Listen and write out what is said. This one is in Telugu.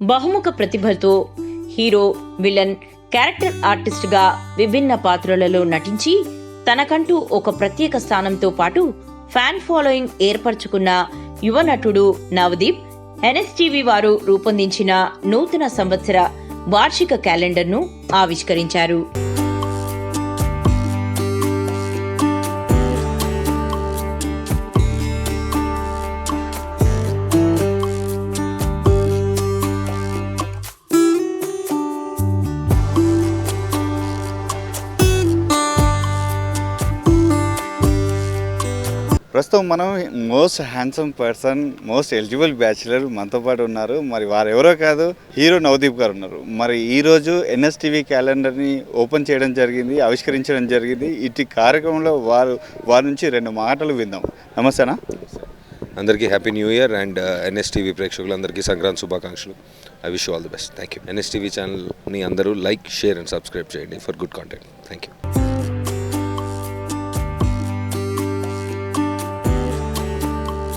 బహుముఖ ప్రతిభతో హీరో విలన్ క్యారెక్టర్ ఆర్టిస్ట్గా విభిన్న పాత్రలలో నటించి తనకంటూ ఒక ప్రత్యేక స్థానంతో పాటు ఫ్యాన్ ఫాలోయింగ్ ఏర్పరచుకున్న యువ నటుడు నవదీప్ ఎన్ఎస్టీవీ వారు రూపొందించిన నూతన సంవత్సర వార్షిక క్యాలెండర్ను ఆవిష్కరించారు. ప్రస్తుతం మనం most handsome person most eligible bachelor మనతో పాటు ఉన్నారు. మరి వారు ఎవరో కాదు హీరో నవదీప్ గారు ఉన్నారు. మరి ఈరోజు ఎన్ఎస్టీవీ క్యాలెండర్ని ఓపెన్ చేయడం జరిగింది ఆవిష్కరించడం జరిగింది. ఇటు కార్యక్రమంలో వారు వారి నుంచి రెండు మాటలు విందాం. నమస్తేనా అందరికీ happy new year and uh, NSTV ప్రేక్షకులందరికీ సంక్రాంతి శుభాకాంక్షలు. I wish all the best thank you NSTV ఛానల్ని అందరూ లైక్ షేర్ అండ్ సబ్స్క్రైబ్ చేయండి. For good content thank you